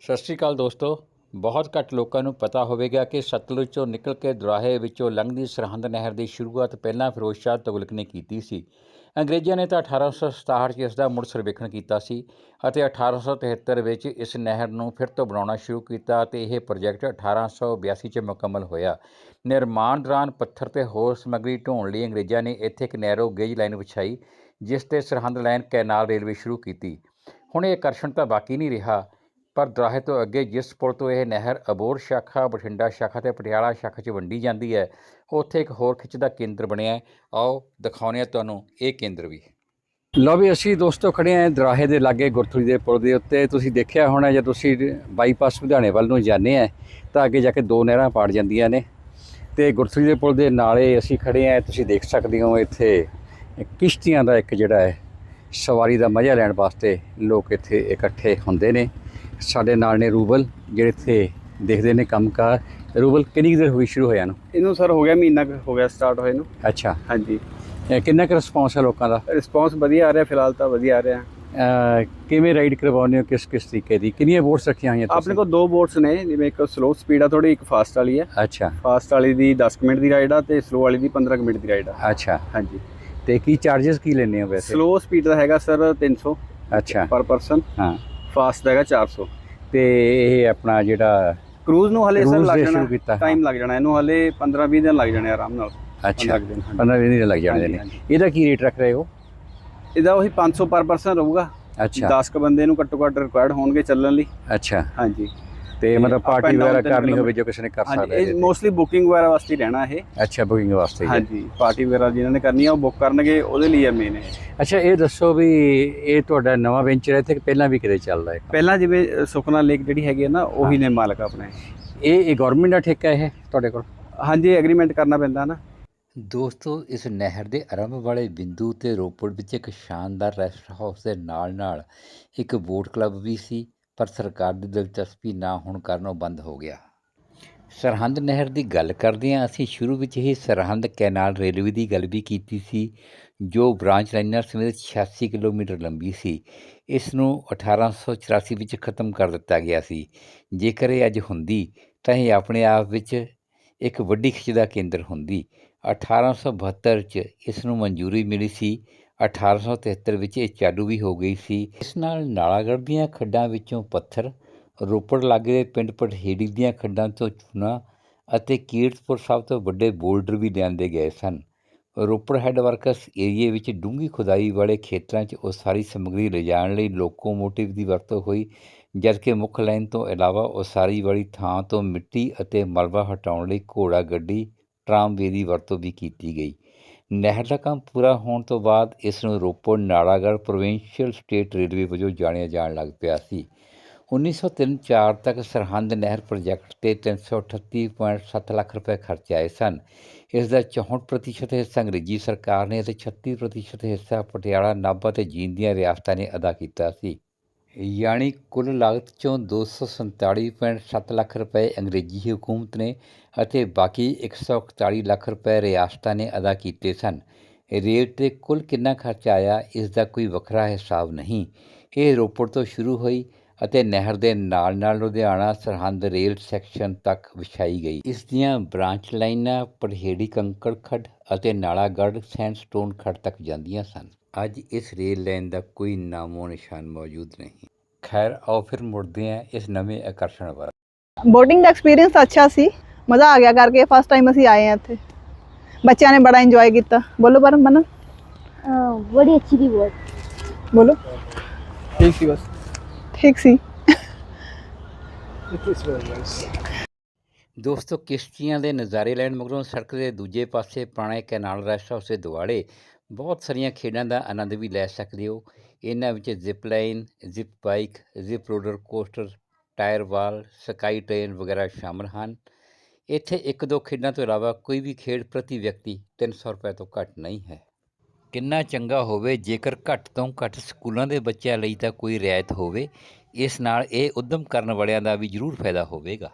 ਸਤਿ ਸ਼੍ਰੀ ਅਕਾਲ ਦੋਸਤੋ। ਬਹੁਤ ਘੱਟ ਲੋਕਾਂ ਨੂੰ ਪਤਾ ਹੋਵੇਗਾ ਕਿ ਸਤਲੁਜ ਚੋਂ ਨਿਕਲ ਕੇ ਦੁਰਾਹੇ ਵਿੱਚੋਂ ਲੰਘਦੀ ਸਰਹੰਦ ਨਹਿਰ ਦੀ ਸ਼ੁਰੂਆਤ ਪਹਿਲਾਂ ਫਿਰੋਜ਼ ਸ਼ਾਹ ਤੁਗਲਕ ਨੇ ਕੀਤੀ ਸੀ। ਅੰਗਰੇਜ਼ਾਂ ਨੇ ਤਾਂ 1867 'ਚ ਇਸ ਦਾ ਮੁੜ ਸਰਵੇਖਣ ਕੀਤਾ ਸੀ ਅਤੇ 1873 ਵਿੱਚ ਇਸ ਨਹਿਰ ਨੂੰ ਫਿਰ ਤੋਂ ਬਣਾਉਣਾ ਸ਼ੁਰੂ ਕੀਤਾ ਅਤੇ ਇਹ ਪ੍ਰੋਜੈਕਟ 1882 'ਚ ਮੁਕੰਮਲ ਹੋਇਆ। ਨਿਰਮਾਣ ਦੌਰਾਨ ਪੱਥਰ ਤੇ ਹੋਰ ਸਮੱਗਰੀ ਢੋਣ ਲਈ ਅੰਗਰੇਜ਼ਾਂ ਨੇ ਇੱਥੇ ਇੱਕ ਨੈਰੋ ਗੇਜ ਲਾਈਨ ਵਿਛਾਈ, ਜਿਸ ਤੇ ਸਰਹੰਦ ਲਾਈਨ ਕੈਨਾਲ ਰੇਲਵੇ ਸ਼ੁਰੂ ਕੀਤੀ। ਹੁਣ ਇਹ ਆਕਰਸ਼ਣ ਤਾਂ ਬਾਕੀ ਨਹੀਂ ਰਿਹਾ। ਪਰ ਦਰਾਹੇ ਤੋਂ ਅੱਗੇ ਜਿਸ ਪੁਲ ਤੋਂ ਇਹ ਨਹਿਰ ਅਬੋਰ ਸ਼ਾਖਾ, ਬਠਿੰਡਾ ਸ਼ਾਖਾ ਤੇ ਪਟਿਆਲਾ ਸ਼ਾਖਾ 'ਚ ਵੰਡੀ ਜਾਂਦੀ ਹੈ, ਉੱਥੇ ਇੱਕ ਹੋਰ ਖਿੱਚ ਦਾ ਕੇਂਦਰ ਬਣਿਆ ਹੈ। ਆਓ ਦਿਖਾਉਂਦੇ ਹਾਂ ਤੁਹਾਨੂੰ ਇਹ ਕੇਂਦਰ ਵੀ। ਲਓ ਵੀ ਅਸੀਂ ਦੋਸਤੋ ਖੜੇ ਆਂ ਦਰਾਹੇ ਦੇ ਲਾਗੇ ਗੁਰਥੁਰੀ ਦੇ ਪੁਲ ਦੇ ਉੱਤੇ। ਤੁਸੀਂ ਦੇਖਿਆ ਹੋਣਾ ਜੇ ਤੁਸੀਂ ਬਾਈਪਾਸ ਲੁਧਿਆਣੇ ਵੱਲ ਨੂੰ ਜਾਂਦੇ ਆ ਤਾਂ ਅੱਗੇ ਜਾ ਕੇ ਦੋ ਨਹਿਰਾਂ ਪਾੜ ਜਾਂਦੀਆਂ ਨੇ। ਤੇ ਗੁਰਥੁਰੀ ਦੇ ਪੁਲ ਦੇ ਨਾਲੇ ਅਸੀਂ ਖੜੇ ਆਂ ਤੁਸੀਂ ਦੇਖ ਸਕਦੇ ਹੋ ਇੱਥੇ ਕਿਸ਼ਤੀਆਂ ਦਾ ਇੱਕ ਜਿਹੜਾ ਹੈ, ਸਵਾਰੀ ਦਾ ਮਜ਼ਾ ਲੈਣ ਵਾਸਤੇ ਲੋਕ ਇੱਥੇ ਇਕੱਠੇ ਹੁੰਦੇ ਨੇ। ਸਾਡੇ ਨਾਲ ਨੇ ਰੂਬਲ ਜਿਹੜੇ ਇੱਥੇ ਦੇਖਦੇ ਨੇ ਕੰਮਕਾਰ। ਰੂਬਲ ਕਿੰਨੀ ਕੁ ਦੇਰ ਹੋਈ ਸ਼ੁਰੂ ਹੋਇਆ ਨੂੰ ਇਹਨੂੰ ਸਰ ਹੋ ਗਿਆ ਮਹੀਨਾ ਕੁ ਹੋ ਗਿਆ ਸਟਾਰਟ ਹੋਏ ਨੂੰ। ਅੱਛਾ। ਹਾਂਜੀ। ਇਹ ਕਿੰਨਾ ਕੁ ਰਿਸਪੌਂਸ ਹੈ ਲੋਕਾਂ ਦਾ? ਰਿਸਪੌਂਸ ਵਧੀਆ ਆ ਰਿਹਾ ਫਿਲਹਾਲ ਤਾਂ ਵਧੀਆ ਆ ਰਿਹਾ। ਅਹ ਕਿਵੇਂ ਰਾਈਡ ਕਰਵਾਉਂਦੇ ਹੋ ਕਿਸ ਕਿਸ ਤਰੀਕੇ ਦੀ? ਕਿੰਨੀਆਂ ਬੋਟਸ ਰੱਖੀਆਂ ਹੋਈਆਂ ਆਪਣੇ ਕੋਲ ਦੋ ਬੋਟਸ ਨੇ ਜਿਵੇਂ ਇੱਕ ਸਲੋ ਸਪੀਡ ਆ ਥੋੜੀ ਇੱਕ ਫਾਸਟ ਵਾਲੀ ਹੈ ਅੱਛਾ। ਫਾਸਟ ਵਾਲੀ ਦੀ 10 ਕੁ ਮਿੰਟ ਦੀ ਰਾਈਡ ਆ ਤੇ ਸਲੋ ਵਾਲੀ ਦੀ 15 ਕੁ ਮਿੰਟ ਦੀ ਰਾਈਡ ਆ। ਅੱਛਾ। ਹਾਂਜੀ। ਤੇ ਕੀ ਚਾਰजेस ਕੀ ਲੈਂਦੇ ਹੋ ਵੈਸੇ? ਸਲੋ ਸਪੀਡ ਦਾ ਹੈਗਾ ਸਰ 300 ਅੱਛਾ। ਪਰ ਪਰਸਨ ਹਾਂ। ਫਾਸਟ ਹੈਗਾ 400 ਤੇ ਇਹ ਆਪਣਾ ਜਿਹੜਾ ਕਰੂਜ਼ ਨੂੰ ਹਲੇ ਸਰ ਲੱਗ ਜਾਣਾ। ਟਾਈਮ ਲੱਗ ਜਾਣਾ। ਇਹਨੂੰ ਹਲੇ 15 20 ਦਿਨ ਲੱਗ ਜਾਣੇ ਆਰਾਮ ਨਾਲ। ਅੱਛਾ 15 ਦਿਨ ਹਾਂਜੀ। 15 ਦਿਨ ਲੱਗ ਜਾਣੇ ਨੇ। ਇਹਦਾ ਕੀ ਰੇਟ ਰੱਖ ਰਹੇ ਹੋ? ਇਹਦਾ ਉਹੀ 500 ਪਰ ਪਰਸਨ ਰਹੂਗਾ। ਅੱਛਾ। 10 ਕ ਬੰਦੇ ਨੂੰ ਘੱਟੋ ਘੱਟ ਰਿਕੁਆਇਰਡ ਹੋਣਗੇ ਚੱਲਣ ਲਈ। ਅੱਛਾ। ਹਾਂਜੀ। ਤੇ ਮਤਲਬ ਪਾਰਟੀ ਵਗੈਰਾ ਕਰਨੀ ਹੋਵੇ। ਜੋ ਕਿਸੇ ਨੇ ਕਰ ਸਕਦਾ ਹੈ ਇਹ ਮੋਸਟਲੀ ਬੁਕਿੰਗ ਵਗੈਰਾ ਵਾਸਤੇ ਹੀ ਰਹਿਣਾ ਇਹ। ਅੱਛਾ ਬੁਕਿੰਗ ਵਾਸਤੇ ਹੀ ਹੈ। ਹਾਂਜੀ ਪਾਰਟੀ ਵਗੈਰਾ ਜਿਨ੍ਹਾਂ ਨੇ ਕਰਨੀ ਆ ਉਹ ਬੁੱਕ ਕਰਨਗੇ ਉਹਦੇ ਲਈ ਆ ਮੇਨ ਇਹ। ਅੱਛਾ ਇਹ ਦੱਸੋ ਵੀ ਇਹ ਤੁਹਾਡਾ ਨਵਾਂ ਵੈਂਚਰ ਹੈ ਤੇ ਪਹਿਲਾਂ ਵੀ ਕਿਤੇ ਚੱਲਦਾ ਹੈ? ਪਹਿਲਾਂ ਜਿਵੇਂ ਸੁਖਨਾ ਲੇਕ ਜਿਹੜੀ ਹੈਗੀ ਹੈ ਨਾ ਉਹੀ ਨੇ ਮਾਲਕ ਆਪਣੇ ਇਹ। ਇਹ ਗਵਰਨਮੈਂਟ ਦਾ ਠੇਕਾ ਇਹ ਤੁਹਾਡੇ ਕੋਲ? ਹਾਂਜੀ ਐਗਰੀਮੈਂਟ ਕਰਨਾ ਪੈਂਦਾ ਨਾ। ਦੋਸਤੋ ਇਸ ਨਹਿਰ ਦੇ ਆਰੰਭ ਵਾਲੇ ਬਿੰਦੂ ਤੇ ਰੋਪੜ ਵਿੱਚ ਇੱਕ ਸ਼ਾਨਦਾਰ ਰੈਸਟ ਹਾਊਸ ਦੇ ਨਾਲ-ਨਾਲ ਇੱਕ ਬੋਟ ਕਲੱਬ ਵੀ ਸੀ। ਪਰ ਸਰਕਾਰ ਦੀ ਦਿਲਚਸਪੀ ਨਾ ਹੋਣ ਕਾਰਨ ਉਹ ਬੰਦ ਹੋ ਗਿਆ। ਸਰਹੰਦ ਨਹਿਰ ਦੀ ਗੱਲ ਕਰਦੇ ਹਾਂ, ਅਸੀਂ ਸ਼ੁਰੂ ਵਿੱਚ ਹੀ ਸਰਹੰਦ ਕੈਨਾਲ ਰੇਲਵੇ ਦੀ ਗੱਲ ਵੀ ਕੀਤੀ ਸੀ, ਜੋ ਬ੍ਰਾਂਚ ਲਾਈਨਰ ਸਮੇਤ 86 ਕਿਲੋਮੀਟਰ ਲੰਬੀ ਸੀ। ਇਸ ਨੂੰ 1884 ਵਿੱਚ ਖਤਮ ਕਰ ਦਿੱਤਾ ਗਿਆ ਸੀ। ਜੇਕਰ ਇਹ ਅੱਜ ਹੁੰਦੀ, ਤਾਂ ਇਹ ਆਪਣੇ ਆਪ ਵਿੱਚ ਇੱਕ ਵੱਡੀ ਖਿੱਚ ਦਾ ਕੇਂਦਰ ਹੁੰਦੀ। 1872 ਚ ਇਸ ਨੂੰ ਮਨਜ਼ੂਰੀ ਮਿਲੀ ਸੀ। 1873 ਵਿੱਚ ਇਹ ਚਾਲੂ ਵੀ ਹੋ ਗਈ ਸੀ। ਇਸ ਨਾਲ ਨਾਲਾਗੜ੍ਹ ਦੀਆਂ ਖੱਡਾਂ ਵਿੱਚੋਂ ਪੱਥਰ, ਰੋਪੜ ਲਾਗੇ ਦੇ ਪਿੰਡ ਪਟਹੇੜੀ ਦੀਆਂ ਖੱਡਾਂ ਤੋਂ ਚੂਨਾ ਅਤੇ ਕੀਰਤਪੁਰ ਸਾਹਿਬ ਤੋਂ ਵੱਡੇ ਬੋਲਡਰ ਵੀ ਲਿਆਂਦੇ ਗਏ ਸਨ। ਰੋਪੜ ਹੈੱਡਵਰਕਸ ਏਰੀਏ ਵਿੱਚ ਡੂੰਘੀ ਖੁਦਾਈ ਵਾਲੇ ਖੇਤਰਾਂ 'ਚ ਉਹ ਸਾਰੀ ਸਮੱਗਰੀ ਲਿਜਾਣ ਲਈ ਲੋਕੋਮੋਟਿਵ ਦੀ ਵਰਤੋਂ ਹੋਈ, ਜਦਕਿ ਮੁੱਖ ਲਾਈਨ ਤੋਂ ਇਲਾਵਾ ਉਸਾਰੀ ਵਾਲੀ ਥਾਂ ਤੋਂ ਮਿੱਟੀ ਅਤੇ ਮਲਬਾ ਹਟਾਉਣ ਲਈ ਘੋੜਾ ਗੱਡੀ ਟਰਾਮਵੇ ਦੀ ਵਰਤੋਂ ਵੀ ਕੀਤੀ ਗਈ। ਨਹਿਰ ਦਾ ਕੰਮ ਪੂਰਾ ਹੋਣ ਤੋਂ ਬਾਅਦ ਇਸ ਨੂੰ Ropar, Nalagarh, provincial state railway ਵਜੋਂ ਜਾਣਿਆ ਜਾਣ ਲੱਗ ਪਿਆ ਸੀ। 1903-4 ਤੱਕ ਸਰਹੰਦ ਨਹਿਰ ਪ੍ਰੋਜੈਕਟ ਤੇ 338.7 ਲੱਖ ਰੁਪਏ ਖਰਚ ਆਏ ਸਨ। ਇਸ ਦਾ 64% ਹਿੱਸਾ ਅੰਗਰੇਜ਼ੀ ਸਰਕਾਰ ਨੇ ਅਤੇ 36% ਹਿੱਸਾ ਪਟਿਆਲਾ, ਨਾਭਾ ਤੇ ਜੀਂਦ ਦੀਆਂ ਰਿਆਸਤਾਂ ਨੇ ਅਦਾ ਕੀਤਾ ਸੀ। ਯਾਨੀ ਕੁੱਲ ਲਾਗਤ ਚੋਂ 247.7 ਲੱਖ ਰੁਪਏ ਅੰਗਰੇਜ਼ੀ ਹਕੂਮਤ ਨੇ ਅਤੇ ਬਾਕੀ 141 ਲੱਖ ਰੁਪਏ ਰਿਆਸਤਾਂ ਨੇ ਅਦਾ ਕੀਤੇ ਸਨ। ਰੇਲ ਤੇ ਕੁੱਲ ਕਿੰਨਾ ਖਰਚਾ ਆਇਆ, ਇਸ ਦਾ ਕੋਈ ਵੱਖਰਾ ਹਿਸਾਬ ਨਹੀਂ। ਇਹ ਰੋਪੜ ਤੋਂ ਸ਼ੁਰੂ ਹੋਈ ਅਤੇ ਨਹਿਰ ਦੇ ਨਾਲ-ਨਾਲ ਲੁਧਿਆਣਾ ਸਰਹੰਦ ਰੇਲ ਸੈਕਸ਼ਨ ਤੱਕ ਵਿਛਾਈ ਗਈ। ਇਸ ਦੀਆਂ ਬ੍ਰਾਂਚ ਲਾਈਨਾਂ ਪੜਹੇੜੀ ਕੰਕੜ ਖੱਡ ਅਤੇ ਨਾਲਾਗੜ੍ਹ ਸੈਂਡਸਟੋਨ ਖੱਡ ਤੱਕ ਜਾਂਦੀਆਂ ਸਨ। ਅੱਜ ਇਸ ਰੇਲ ਲਾਈਨ ਦਾ ਕੋਈ ਨਾਮੋ ਨਿਸ਼ਾਨ ਮੌਜੂਦ ਨਹੀਂ। ਖੈਰ ਆਓ ਫਿਰ ਮੁੜਦੇ ਹਾਂ ਇਸ ਨਵੇਂ ਆਕਰਸ਼ਣ ਵੱਲ। ਬੋਟਿੰਗ ਦਾ ਐਕਸਪੀਰੀਅੰਸ ਅੱਛਾ ਸੀ। ਮਜ਼ਾ ਆ ਗਿਆ ਕਰਕੇ ਫਸਟ ਟਾਈਮ ਅਸੀਂ ਆਏ ਹਾਂ ਇੱਥੇ। ਬੱਚਿਆਂ ਨੇ ਬੜਾ ਇੰਜੋਏ ਕੀਤਾ। ਬੋਲੋ ਪਰ ਮਨ ਬੜੀ ਅੱਛੀ ਦੀ ਬਹੁਤ ਬੋਲੋ। ਠੀਕ ਸੀ ਬਸ। ਠੀਕ ਸੀ। ਦੋਸਤੋ ਕਿਸ਼ਤੀਆਂ ਦੇ ਨਜ਼ਾਰੇ ਲੈਣ ਮਗਰੋਂ ਸੜਕ ਦੇ ਦੂਜੇ ਪਾਸੇ ਪੁਰਾਣੇ ਕੈਨਾਲ ਰੈਸਟ ਹਾਊਸ ਦੇ ਦੁਆਲੇ ਬਹੁਤ ਸਾਰੀਆਂ ਖੇਡਾਂ ਦਾ ਆਨੰਦ ਵੀ ਲੈ ਸਕਦੇ ਹੋ। ਇਹਨਾਂ ਵਿੱਚ zip line zip bike zip roller coaster tyre wall sky train ਵਗੈਰਾ ਸ਼ਾਮਲ ਹਨ। ਇੱਥੇ ਇੱਕ ਦੋ ਖੇਡਾਂ ਤੋਂ ਇਲਾਵਾ ਕੋਈ ਵੀ ਖੇਡ ਪ੍ਰਤੀ ਵਿਅਕਤੀ 300 ਰੁਪਏ ਤੋਂ ਘੱਟ ਨਹੀਂ ਹੈ। ਕਿੰਨਾ ਚੰਗਾ ਹੋਵੇ, ਜੇਕਰ ਘੱਟ ਤੋਂ ਘੱਟ ਸਕੂਲਾਂ ਦੇ ਬੱਚਿਆਂ ਲਈ ਤਾਂ ਕੋਈ ਰਿਆਇਤ ਹੋਵੇ, ਇਸ ਨਾਲ ਇਹ ਉਦਮ ਕਰਨ ਵਾਲਿਆਂ ਦਾ ਵੀ ਜ਼ਰੂਰ ਫਾਇਦਾ ਹੋਵੇਗਾ।